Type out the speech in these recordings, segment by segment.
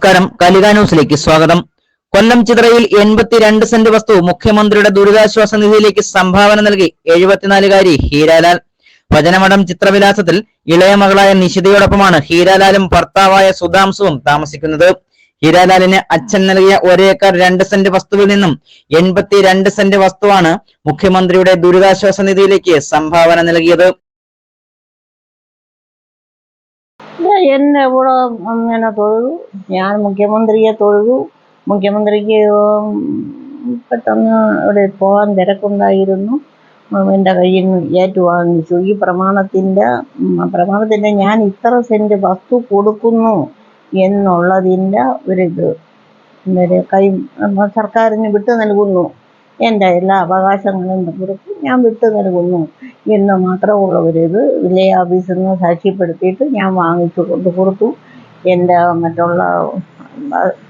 നമസ്കാരം. കലിക ന്യൂസിലേക്ക് സ്വാഗതം. കൊല്ലം ചിതറയിൽ എൺപത്തിരണ്ട് സെന്റ് വസ്തു മുഖ്യമന്ത്രിയുടെ ദുരിതാശ്വാസ നിധിയിലേക്ക് സംഭാവന നൽകി എഴുപത്തിനാലുകാരി ഹീരാലാൽ. ഭജനമഠം ചിത്രവിലാസത്തിൽ ഇളയ മകളായ നിശിതയോടൊപ്പമാണ് ഹീരാലാലും ഭർത്താവായ സുധാംസുവും താമസിക്കുന്നത്. ഹീരാലാലിന് അച്ഛൻ നൽകിയ ഒരേക്കർ രണ്ട് സെന്റ് വസ്തുവിൽ നിന്നും എൺപത്തിരണ്ട് സെന്റ് വസ്തുവാണ് മുഖ്യമന്ത്രിയുടെ ദുരിതാശ്വാസ നിധിയിലേക്ക് സംഭാവന നൽകിയത്. എന്നെ ഇവിടെ അങ്ങനെ തൊഴുതു. ഞാൻ മുഖ്യമന്ത്രിയെ തൊഴുതു. മുഖ്യമന്ത്രിക്ക് പെട്ടെന്ന് ഇവിടെ പോകാൻ തിരക്കുണ്ടായിരുന്നു. എന്റെ കയ്യിൽ നിന്ന് ഏറ്റുവാങ്ങിച്ചു ഈ പ്രമാണത്തിന്റെ പ്രമാണത്തിന്റെ ഞാൻ ഇത്ര സെന്റ് വസ്തു കൊടുക്കുന്നു എന്നുള്ളതിന്റെ ഒരിത്. ഒരു കൈ സർക്കാരിന് വിട്ടു നൽകുന്നു. എന്റെ എല്ലാ അവകാശങ്ങളും കുറിച്ച് ഞാൻ വിട്ടു നൽകുന്നു. എന്ന് മാത്രമുള്ളവരിത് വില്ലേജ് ഓഫീസിൽ നിന്ന് സാക്ഷ്യപ്പെടുത്തിയിട്ട് ഞാൻ വാങ്ങിച്ചു കൊണ്ട് കൊടുത്തു. എന്റെ മറ്റുള്ള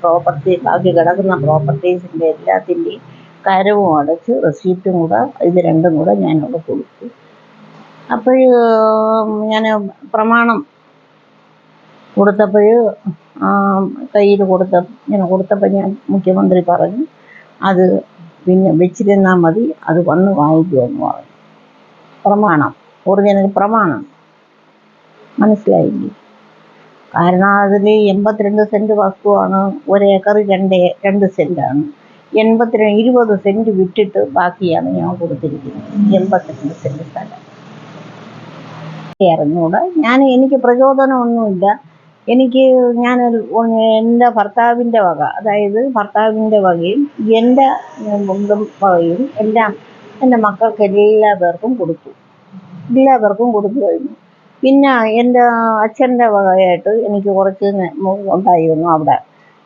പ്രോപ്പർട്ടി ബാക്കി കിടക്കുന്ന പ്രോപ്പർട്ടീസിന്റെ എല്ലാത്തിന്റെയും കരവും അടച്ച് റെസീപ്റ്റും കൂടെ ഇത് രണ്ടും കൂടെ ഞാനവിടെ കൊടുത്തു. അപ്പോൾ ഞാൻ പ്രമാണം കൊടുത്തപ്പോൾ കയ്യിൽ കൊടുത്ത ഞാൻ കൊടുത്തപ്പോൾ ഞാൻ മുഖ്യമന്ത്രി പറഞ്ഞു അത് പിന്നെ വെച്ചിരുന്നാൽ മതി അത് വന്ന് വാങ്ങിക്കുമെന്ന് പറഞ്ഞു. പ്രമാണം. ഒറിജിനൽ പ്രമാണം. മനസ്സിലായില്ലേ? കാരണം അതിൽ എൺപത്തിരണ്ട് സെന്റ് വസ്തുവാണ്. ഒരേക്കർ രണ്ട് രണ്ട് സെന്റാണ് എൺപത്തിരണ്ട് ഇരുപത് സെന്റ് വിട്ടിട്ട് ബാക്കിയാണ് ഞാൻ കൊടുത്തിരിക്കുന്നത്. എൺപത്തിരണ്ട് സെന്റ് സ്ഥലം. അറിഞ്ഞൂടെ. ഞാൻ എനിക്ക് പ്രചോദനമൊന്നുമില്ല. എനിക്ക് ഞാൻ എന്റെ ഭർത്താവിന്റെ വക അതായത് ഭർത്താവിന്റെ വകയും എന്റെ വകയും എല്ലാം എന്റെ മക്കൾക്ക് എല്ലാ പേർക്കും കൊടുത്തു. എല്ലാ പേർക്കും കൊടുത്തു കഴിഞ്ഞു. പിന്നെ എന്റെ അച്ഛന്റെ വകയായിട്ട് എനിക്ക് കുറച്ച് ഉണ്ടായിരുന്നു അവിടെ.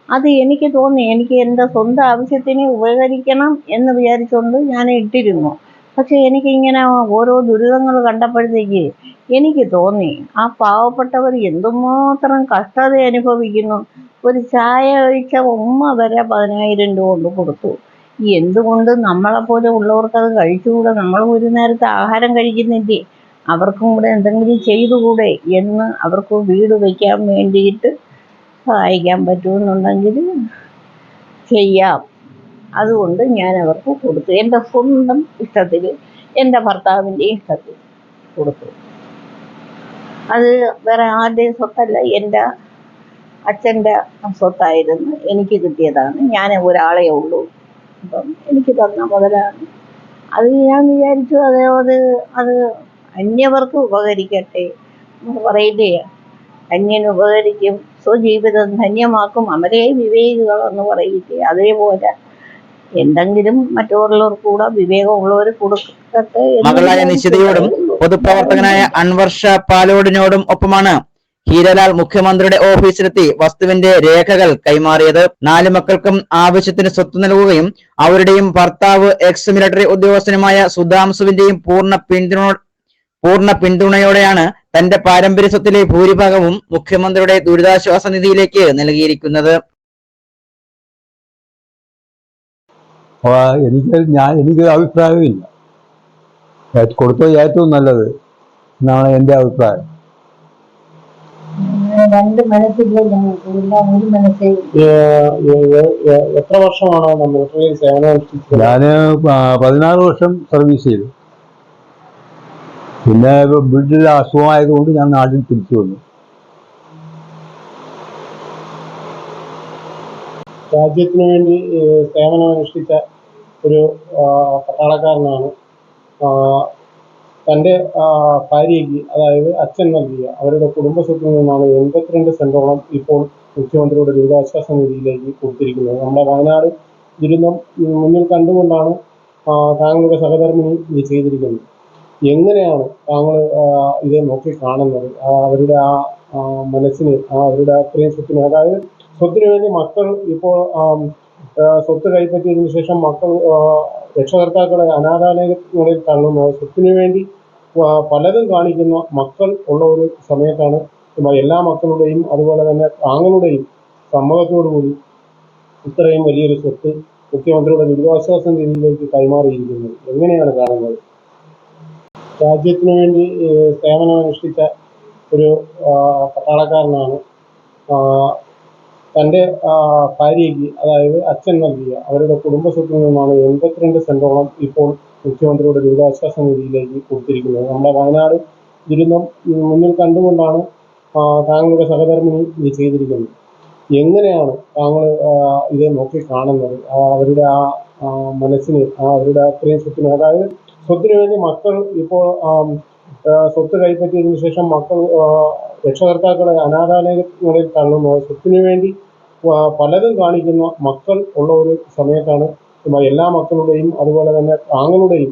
അത് എനിക്ക് തോന്നി എനിക്ക് എന്റെ സ്വന്തം ആവശ്യത്തിന് ഉപകരിക്കണം എന്ന് വിചാരിച്ചുകൊണ്ട് ഞാൻ ഇട്ടിരുന്നു. പക്ഷെ എനിക്കിങ്ങനെ ഓരോ ദുരിതങ്ങൾ കണ്ടപ്പോഴത്തേക്ക് എനിക്ക് തോന്നി ആ പാവപ്പെട്ടവർ എന്തുമാത്രം കഷ്ടത അനുഭവിക്കുന്നു. ഒരു ചായ ഒഴിച്ച ഉമ്മ വരെ പതിനായിരം രൂപ കൊണ്ട് കൊടുത്തു. എന്തുകൊണ്ട് നമ്മളെപ്പോലെ ഉള്ളവർക്ക് അത് കഴിച്ചുകൂടെ? നമ്മൾ ഒരു നേരത്തെ ആഹാരം കഴിക്കുന്നില്ലേ? അവർക്കും കൂടെ എന്തെങ്കിലും ചെയ്തുകൂടെ എന്ന് അവർക്ക് വീട് വയ്ക്കാൻ വേണ്ടിയിട്ട് സഹായിക്കാൻ പറ്റുമെന്നുണ്ടെങ്കിൽ ചെയ്യാം. അതുകൊണ്ട് ഞാൻ അവർക്ക് കൊടുത്തു. എന്റെ സ്വന്തം ഇഷ്ടത്തിൽ എന്റെ ഭർത്താവിന്റെ ഇഷ്ടത്തിൽ കൊടുത്തു. അത് വേറെ ആരുടെയും സ്വത്തല്ല എന്റെ അച്ഛന്റെ സ്വത്തായിരുന്നു. എനിക്ക് കിട്ടിയതാണ്. ഞാൻ ഒരാളെ ഉള്ളൂ. അപ്പം എനിക്ക് തന്ന മുതലാണ്. അത് ഞാൻ വിചാരിച്ചു അതേപോലെ അത് അത് അന്യവർക്ക് ഉപകരിക്കട്ടെ എന്ന് പറയില്ലേ അന്യന് ഉപകരിക്കും സ്വജീവിതം ധന്യമാക്കും അമരേ വിവേകികൾ എന്ന് പറയില്ലേ അതേപോലെ എന്തെങ്കിലും മറ്റുള്ളവർ കൂടെ വിവേകമുള്ളവർ കൊടുക്കട്ടെ മകളായ നിശിതയോടും. പൊതുപ്രവർത്തകനായ അൻവർഷ പാലോടിനോടും ഒപ്പമാണ്. ഹീരലാൽ മുഖ്യമന്ത്രിയുടെ ഓഫീസിലെത്തി വസ്തുവിന്റെ രേഖകൾ കൈമാറിയത്. നാല് മക്കൾക്കും ആവശ്യത്തിന് സ്വത്ത് നൽകുകയും അവരുടെയും ഭർത്താവ് എക്സ് മിലിറ്ററി ഉദ്യോഗസ്ഥനുമായ സുധാംസുവിന്റെയും പൂർണ പിന്തുണ പൂർണ പിന്തുണയോടെയാണ് തന്റെ പാരമ്പര്യ സ്വത്തിലെ ഭൂരിഭാഗവും മുഖ്യമന്ത്രിയുടെ ദുരിതാശ്വാസ നിധിയിലേക്ക് നൽകിയിരിക്കുന്നത്. എനിക്ക് ഞാൻ എനിക്ക് അഭിപ്രായമില്ല കൊടുത്തത് ഏറ്റവും നല്ലത് എന്നാണ് എന്റെ അഭിപ്രായം. രണ്ട് മനസ്സില്ല ഞങ്ങൾക്ക് എല്ലാം ഒരു മനസ്സിൽ എത്ര വർഷമാണ് മിലിറ്ററിയിൽ സേവനം അനുഷ്ഠിച്ചത്? ഞാൻ പതിനാറ് വർഷം സർവീസ് ചെയ്തു. പിന്നെ വീട്ടിൽ അസുഖമായതുകൊണ്ട് ഞാൻ നാട്ടിൽ തിരിച്ചു വന്നു. രാജ്യത്തിന് വേണ്ടി സേവനം അനുഷ്ഠിച്ച ഒരു പട്ടാളക്കാരനാണ് തന്റെ ഭാര്യയ്ക്ക് അതായത് അച്ഛൻ നൽകിയ അവരുടെ കുടുംബ സ്വത്തിൽ നിന്നാണ് എൺപത്തിരണ്ട് സെന്റോളം ഇപ്പോൾ മുഖ്യമന്ത്രിയുടെ ദുരിതാശ്വാസ നിധിയിലേക്ക് കൊടുത്തിരിക്കുന്നത്. നമ്മുടെ വയനാട് ദുരന്തം ഉം, മുന്നിൽ കണ്ടുകൊണ്ടാണ് താങ്കളുടെ സഹധർമ്മിണി ഇത് ചെയ്തിരിക്കുന്നത്. എങ്ങനെയാണ് താങ്കൾ ഇത് നോക്കി കാണുന്നത്? അവരുടെ ആ മനസ്സിന് അവരുടെ അത്രയും സ്വത്തിന് അതായത് സ്വത്തിന് വേണ്ടി മക്കൾ ഇപ്പോൾ സ്വത്ത് കൈപ്പറ്റിയതിനു ശേഷം മക്കൾ രക്ഷകർത്താക്കളെ അനാഥാലയങ്ങളിൽ തള്ളുന്നു. സ്വത്തിന് വേണ്ടി പലതും കാണിക്കുന്ന മക്കൾ ഉള്ള ഒരു സമയത്താണ് എല്ലാ മക്കളുടെയും അതുപോലെ തന്നെ താങ്കളുടെയും സമ്മതത്തോടുകൂടി ഇത്രയും വലിയൊരു സ്വത്ത് മുഖ്യമന്ത്രിയുടെ ദുരിതാശ്വാസ നിധിയിലേക്ക് കൈമാറിയിരിക്കുന്നത്. എങ്ങനെയാണ് കാണുന്നത്? രാജ്യത്തിന് വേണ്ടി സേവനമനുഷ്ഠിച്ച ഒരു പട്ടാളക്കാരനാണ് തന്റെ ഭാര്യയ്ക്ക് അതായത് അച്ഛൻ നൽകിയ അവരുടെ കുടുംബ സ്വത്തിൽ നിന്നാണ് എൺപത്തിരണ്ട് സെന്റോളം ഇപ്പോൾ മുഖ്യമന്ത്രിയുടെ ദുരിതാശ്വാസ നിധിയിലേക്ക് കൊടുത്തിരിക്കുന്നത്. നമ്മുടെ വയനാട് ദുരന്തം ഉം, മുന്നിൽ കണ്ടുകൊണ്ടാണ് താങ്കളുടെ സഹധർമ്മിണി ഇത് ചെയ്തിരിക്കുന്നത്. എങ്ങനെയാണ് താങ്കൾ ഇത് നോക്കി കാണുന്നത്? അവരുടെ ആ മനസ്സിന് അവരുടെ അത്രയും സ്വത്തിന് അതായത് സ്വത്തിന് വേണ്ടി മക്കൾ ഇപ്പോൾ സ്വത്ത് കൈപ്പറ്റിയതിനു ശേഷം മക്കൾ രക്ഷകർത്താക്കളെ അനാഥാലയങ്ങളിൽ തള്ളുന്നു. സ്വത്തിന് വേണ്ടി പലതും കാണിക്കുന്ന മക്കൾ ഉള്ള ഒരു സമയത്താണ് എല്ലാ മക്കളുടെയും അതുപോലെ തന്നെ താങ്കളുടെയും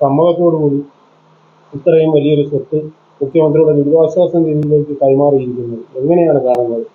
സമ്മതത്തോടുകൂടി ഇത്രയും വലിയൊരു സ്വത്ത് മുഖ്യമന്ത്രിയുടെ ദുരിതാശ്വാസ നിധിയിലേക്ക് കൈമാറിയിരിക്കുന്നത് എങ്ങനെയാണ് കാണുന്നത്?